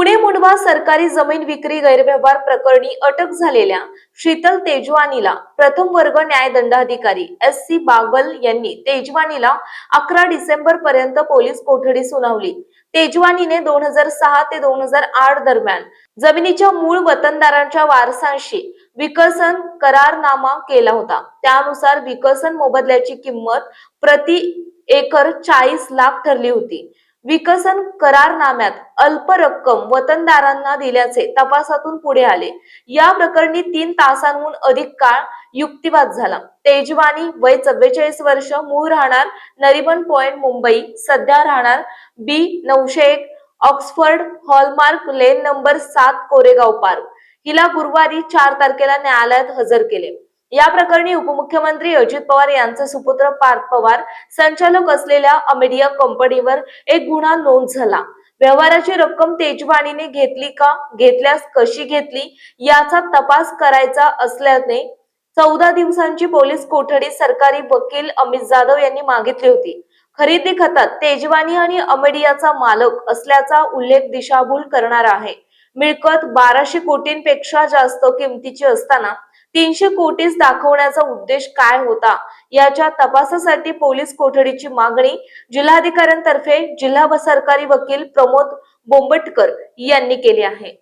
पुणे मुंडवा सरकारी जमीन विक्री गैरव्यवहार प्रकरणी अटक झालेल्या शीतल तेजवानीला प्रथम वर्ग न्यायदंडाधिकारी एस सी बागल यांनी तेजवानीला अकरा डिसेंबर पर्यंत पोलीस कोठडी सुनावली. तेजवानीने दोन हजार सहा ते दोन हजार आठ दरम्यान जमिनीच्या मूळ वतनदारांच्या वारसांशी विकसन करारनामा केला होता. त्यानुसार विकसन मोबदल्याची किंमत प्रति एकर चाळीस लाख ठरली होती. विकसन करारनाम्यात अल्प रक्कम वतनदारांना दिल्याचे तपासातून पुढे आले. या प्रकरणी तीन तासांहून अधिक काळ युक्तिवाद झाला. तेजवानी वय चव्वेचाळीस वर्ष मूळ राहणार नरिमन पॉइंट मुंबई सध्या राहणार बी नऊशे एक ऑक्सफर्ड हॉलमार्क लेन नंबर सात कोरेगाव पार्क हिला गुरुवारी चार तारखेला न्यायालयात हजर केले. या प्रकरणी उपमुख्यमंत्री अजित पवार यांचे सुपुत्र पार्थ पवार संचालक असलेल्या अमेडिया कंपनीवर एक गुन्हा नोंद झाला. व्यवहाराची रक्कम तेजवाणीने घेतली का? घेतल्यास कशी घेतली? याचा तपास करायचा असल्याने चौदा दिवसांची पोलीस कोठडी सरकारी वकील अमित जाधव यांनी मागितली होती. खरेदी खतात तेजवानी आणि अमेडियाचा मालक असल्याचा उल्लेख दिशाभूल करणारा आहे. मिळकत बाराशे कोटींपेक्षा जास्त किमतीची असताना तीनशे कोटीच दाखवण्याचा उद्देश काय होता? याच्या तपासासाठी पोलीस कोठडीची मागणी जिल्हाधिकाऱ्यांतर्फे जिल्हा व सरकारी वकील प्रमोद बोंबटकर यांनी केली आहे.